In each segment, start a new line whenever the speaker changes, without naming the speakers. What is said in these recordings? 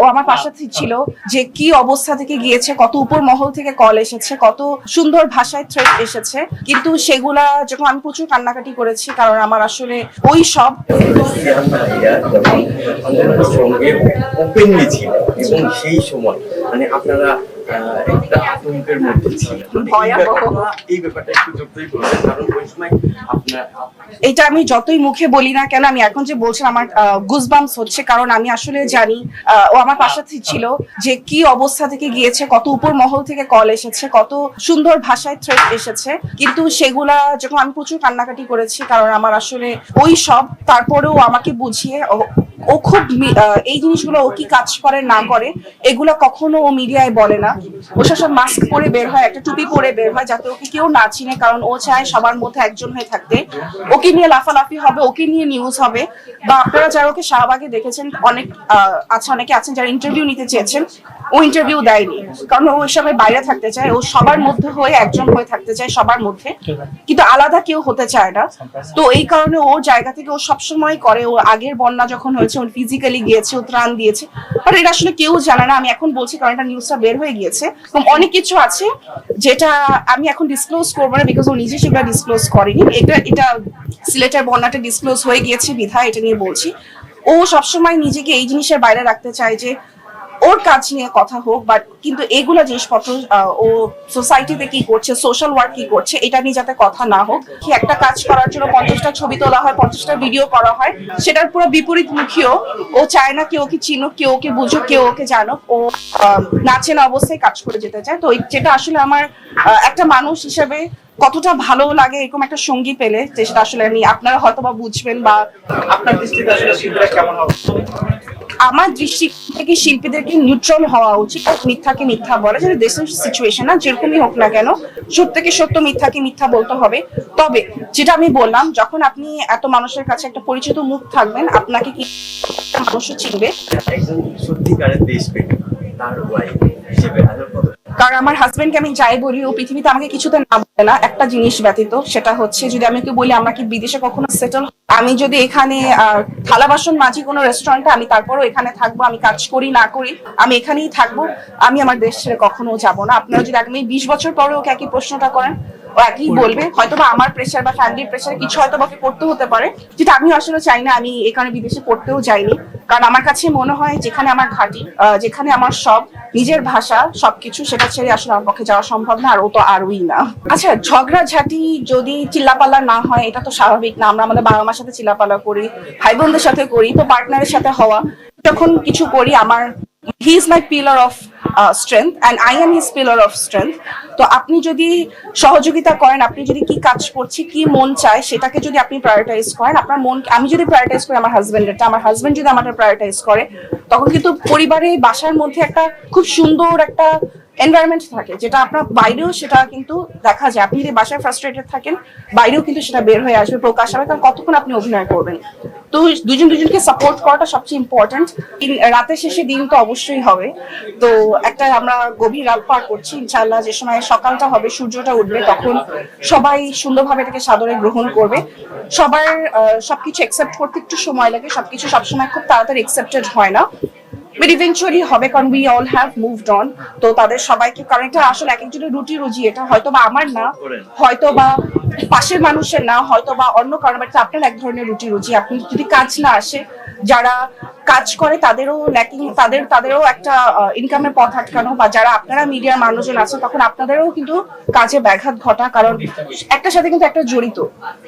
ও আমার পাশে ছিল যে কি অবস্থা থেকে গিয়েছে কত উপর মহল থেকে কল এসেছে কত সুন্দর ভাষায় থ্রেট এসেছে। কিন্তু সেগুলা যখন আমি প্রচুর কান্নাকাটি করেছি কারণ আমার আসলে ওই সব
সঙ্গে ওপেনলি ছিল এবং সেই সময় মানে আপনারা
এটা আমি যতই মুখে বলি না কেন, আমি এখন যে বলছিলাম আমার গুজবামস হচ্ছে, কারণ আমি আসলে জানি ও আমার পাশে ছিল, যে কি অবস্থা থেকে গিয়েছে, কত উপর মহল থেকে কল এসেছে, কত সুন্দর ভাষায় থ্রেট এসেছে। কিন্তু সেগুলা যখন আমি প্রচুর কান্নাকাটি করেছি, কারণ আমার আসলে ওই সব, তারপরেও আমাকে বুঝিয়ে ও- খুব এই জিনিসগুলো ও কি কাজ করে, না করে, এগুলো কখনো ও মিডিয়ায় বলে না। ও সব মাস্ক পরে বের হয়, একটা টুপি পরে বের হয়, যাতে ওকে কেউ না চিনে, কারণ ও চায় সবার মধ্যে একজন হয়ে থাকতে। ওকে নিয়ে লাফালাফি হবে, ওকে নিয়ে নিউজ হবে। বা আপনারা যারা ওকে শাহবাগে দেখেছেন, অনেক আছে, অনেকে আছেন যারা ইন্টারভিউ নিতে চেয়েছেন, ও ইন্টারভিউ দেয়নি। কারণ ও এসবের বাইরে থাকতে চায়, ও সবার মধ্যে হয়ে একজন হয়ে থাকতে চায় সবার মধ্যে। কিন্তু আলাদা কেউ হতে চায় না। তো এই কারণে ও জায়গা থেকে ও সবসময় করে, ও আগের বন্যা যখন হয়েছে ও ফিজিক্যালি গিয়েছে, ও ত্রাণ দিয়েছে। বাট এটা আসলে কেউ জানে না, আমি এখন বলছি কারণ এটা নিউজটা বের হয়ে গিয়েছে। অনেক কিছু আছে যেটা আমি এখন ডিসক্লোজ করব না বিকজ ও নিজে সেগুলো ডিসক্লোজ করেনি। এটা এটা সিলেটের বন্যাটা ডিসক্লোজ হয়ে গিয়েছে বিধা এটা নিয়ে বলছি। ও সবসময় নিজেকে এই জিনিসের বাইরে রাখতে চায় যে ওর কাজ নিয়ে কথা হোক বাট কিন্তু এগুলো জিনিসপত্র ও সোসাইটিতে কি করছে সোশ্যাল ওয়ার্ক কি করছে, এটা নিয়ে যাতে কথা না হোক, কি একটা কাজ করার জন্য পঞ্চাশটা ছবি তোলা হয়, পঞ্চাশটা ভিডিও করা হয়, সেটার পুরো বিপরীত মুখীও ও চায় না কেউ ওকে চিনুক, কেউ ওকে বুঝুক, কেউ ওকে জানুক, ও নাচেন অবস্থায় কাজ করে যেতে চায়। তো যেটা আসলে আমার একটা মানুষ হিসেবে কতটা ভালো লাগে এরকম একটা সঙ্গী পেলে যেটা আসলে আমি, আপনারা হয়তো বা বুঝবেন বা
আপনার দৃষ্টিতে আসলে শিল্পীরা কেমন হবে?
আমার দৃষ্টি থেকে শিল্পীদেরকে নিউট্রাল হওয়া উচিত, মিথ্যাকে মিথ্যা বলা যেটা দেশের সিচুয়েশন না যেরকমই হোক না কেন, সত্যকে সত্য, মিথ্যাকে মিথ্যা বলতে হবে। তবে যেটা আমি বললাম, যখন আপনি এত মানুষের কাছে একটা পরিচিত মুখ থাকবেন, আপনাকে কি মানুষও চিনবে?
একজন সত্যিকারের দেশপ্রেমিক, তার ওয়াইফ হিসেবে আরও কত
কারণ আমার হাজবেন্ডকে আমি যাই বলি, ও পৃথিবীতে আমাকে কিছুতে না বলে না, একটা জিনিস ব্যতীত, সেটা হচ্ছে যদি আমি ওকে বলি, আমরা কি বিদেশে কখনো সেটেল আমি যদি এখানে থালা বাসন মাঝি কোনো রেস্টুরেন্টে আমি তারপরও এখানে থাকব, আমি কাজ করি, না করি, আমি এখানেই থাকব, আমি আমার দেশ ছেড়ে কখনো যাব না। আপনারা যদি আগামী বিশ বছর পরে ওকে একই প্রশ্নটা করেন ও একই বলবে। হয়তো বা আমার প্রেশার বা ফ্যামিলির প্রেশারে কিছু হয়তো বা ওকে করতে হতে পারে। যেটা আমি আসলে চাই না আমি এই কারণে বিদেশে পড়তেও যাইনি। কারণ আমার কাছে মনে হয় যেখানে আমার ঘাঁটি যেখানে আমার সব নিজের ভাষা সবকিছু সেটা ছেড়ে আসলে আমার পক্ষে যাওয়া সম্ভব না আর ও তো আরই না। আচ্ছা ঝগড়াঝাটি যদি চিল্লাপাল্লা না হয় এটা তো স্বাভাবিক না। আমরা আমাদের বাবা মার সাথে চিল্লাপাল্লা করি ভাই বোনদের সাথে করি তো পার্টনারের সাথে হওয়া। যখন কিছু করি আমার he is my pillar of strength and I am his pillar of strength তো আপনি যদি সহযোগিতা করেন, আপনি যদি কি কাজ করছি, কি মন চায়, সেটাকে যদি আপনি প্রায়োরিটাইজ করেন, আপনার মন, আমি যদি প্রায়োরিটাইজ করি আমার হাজব্যান্ডেরটা আমার হাজব্যান্ড যদি আমারটা প্রায়োরিটাইজ করে, তখন কিন্তু পরিবারে, বাসার মধ্যে একটা খুব সুন্দর একটা এনভায়রনমেন্ট থাকে, যেটা আপনার বাইরেও সেটা কিন্তু দেখা যায়। আপনি যদি বাসায় ফ্রাস্ট্রেটেড থাকেন, বাইরেও কিন্তু সেটা বের হয়ে আসবে, প্রকাশ হবে। কারণ কতক্ষণ আপনি অভিনয় করবেন? তো দুজন দুজনকে সাপোর্ট করাটা সবচেয়ে ইম্পর্টেন্ট রাতের শেষে দিন তো অবশ্যই হবে। তো একটা আমরা গভীর রাত পার করছি। ইনশাআল্লাহ যে সময় সকালটা হবে, সূর্যটা উঠবে, তখন সবাই সুন্দরভাবে এটাকে সাদরে গ্রহণ করবে। সবার সবকিছু একসেপ্ট করতে একটু সময় লাগে। সবকিছু সবসময় খুব তাড়াতাড়ি একসেপ্টেড হয় না। বাট ইভেনচুয়ালি হবে কারণ we all have moved on তো তাদের সবাইকে, কারণ এটা আসলে এক একজনের রুটি রুজি, এটা হয়তো বা আমার না হয়তো বা পাশের মানুষের না হয়তো বা অন্য কারণ বাট আপনার এক ধরনের রুটি রুজি। আপনি যদি কাজ না আসে, যারা কাজ করে, তাদেরও ল্যাকিং তাদের, তাদেরও একটা ইনকামের পথ আটকানো, বা যারা আপনারা মিডিয়ার মানুষজন আছেন, তখন আপনাদেরও কিন্তু কাজে ব্যাঘাত ঘটা, কারণ একটার সাথে কিন্তু একটা জড়িত।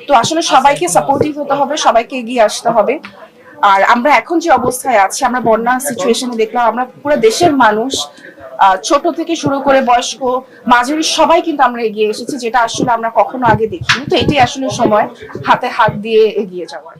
তো আসলে সবাইকে সাপোর্টিভ হতে হবে, সবাইকে এগিয়ে আসতে হবে। আর আমরা এখন যে অবস্থায় আছি, আমরা বন্যা সিচুয়েশনে দেখলাম, আমরা পুরো দেশের মানুষ ছোট থেকে শুরু করে বয়স্ক, মাঝারি সবাই কিন্তু আমরা এগিয়ে এসেছি, যেটা আসলে আমরা কখনো আগে দেখিনি। তো এটাই আসলে সময় হাতে হাত দিয়ে এগিয়ে যাওয়ার।